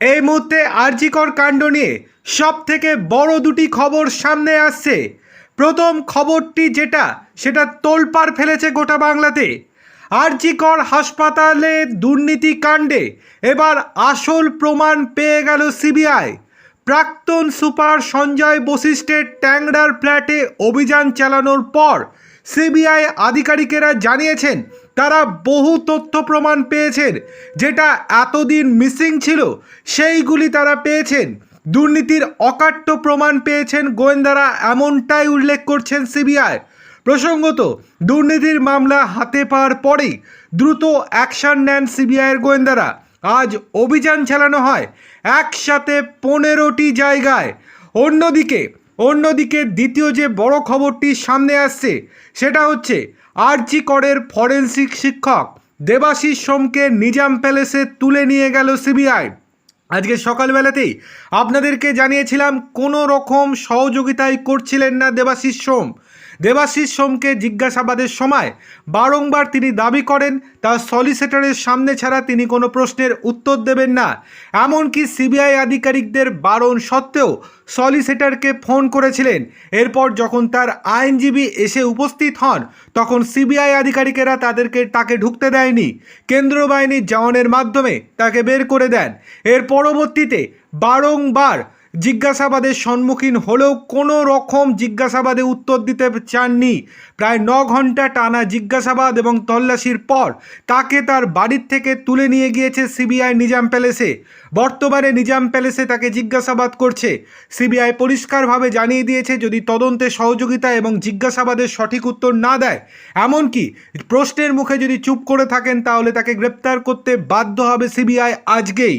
এই মুহূর্তে আরজিকর কাণ্ড নিয়ে সব থেকে বড় দুটি খবর সামনে আসছে। প্রথম খবরটি যেটা, সেটা তোলপাড় ফেলেছে গোটা বাংলাতে। আরজিকর হাসপাতালে দুর্নীতি কাণ্ডে এবার আসল প্রমাণ পেয়ে গেল সিবিআই। প্রাক্তন সুপার সঞ্জয় বশিষ্ঠের ট্যাংরার ফ্ল্যাটে অভিযান চালানোর পর সিবিআই আধিকারিকেরা জানিয়েছেন, তারা বহু তথ্য প্রমাণ পেয়েছেন। যেটা এতদিন মিসিং ছিল, সেইগুলি তারা পেয়েছেন। দুর্নীতির অকাট্য প্রমাণ পেয়েছেন গোয়েন্দারা এমনটাই উল্লেখ করছেন সিবিআই। প্রসঙ্গত, দুর্নীতির মামলা হাতে পাওয়ার পরেই দ্রুত অ্যাকশন নেন সিবিআইয়ের গোয়েন্দারা। আজ অভিযান চালানো হয় একসাথে পনেরোটি জায়গায়। অন্যদিকে অন্যদিকে দ্বিতীয় যে বড় খবরটি সামনে আসছে, সেটা হচ্ছে আরজি করের ফরেন্সিক শিক্ষক দেবাশিস সোমকে নিজাম প্যালেসে তুলে নিয়ে গেল সিবিআই। আজকে সকালবেলাতেই আপনাদেরকে জানিয়েছিলাম, কোনো রকম সহযোগিতাই করছিলেন না দেবাশিস সোম। দেবাশিস সোমকে জিজ্ঞাসাবাদের সময় বারংবার তিনি দাবি করেন, তার সলিসিটরের সামনে ছাড়া তিনি কোনো প্রশ্নের উত্তর দেবেন না। এমনকি সিবিআই আধিকারিকদের বারণ সত্ত্বেও সলিসিটরকে ফোন করেছিলেন। এরপর যখন তার আইনজীবী এসে উপস্থিত হন, তখন সিবিআই আধিকারিকেরা তাদেরকে তাকে ঢুকতে দেয়নি। কেন্দ্র বাহিনীর জওয়ানের মাধ্যমে তাকে বের করে দেন। এর পরবর্তীতে বারংবার জিজ্ঞাসাবাদের সম্মুখীন হলেও কোনো রকম জিজ্ঞাসাবাদে উত্তর দিতে চাননি। প্রায় ন ঘণ্টা টানা জিজ্ঞাসাবাদ এবং তল্লাশির পর তাকে তার বাড়ির থেকে তুলে নিয়ে গিয়েছে সিবিআই নিজাম প্যালেসে। বর্তমানে নিজাম প্যালেসে তাকে জিজ্ঞাসাবাদ করছে। সিবিআই পরিষ্কারভাবে জানিয়ে দিয়েছে, যদি তদন্তে সহযোগিতা এবং জিজ্ঞাসাবাদের সঠিক উত্তর না দেয়, এমনকি প্রশ্নের মুখে যদি চুপ করে থাকেন, তাহলে তাকে গ্রেপ্তার করতে বাধ্য হবে সিবিআই আজকেই।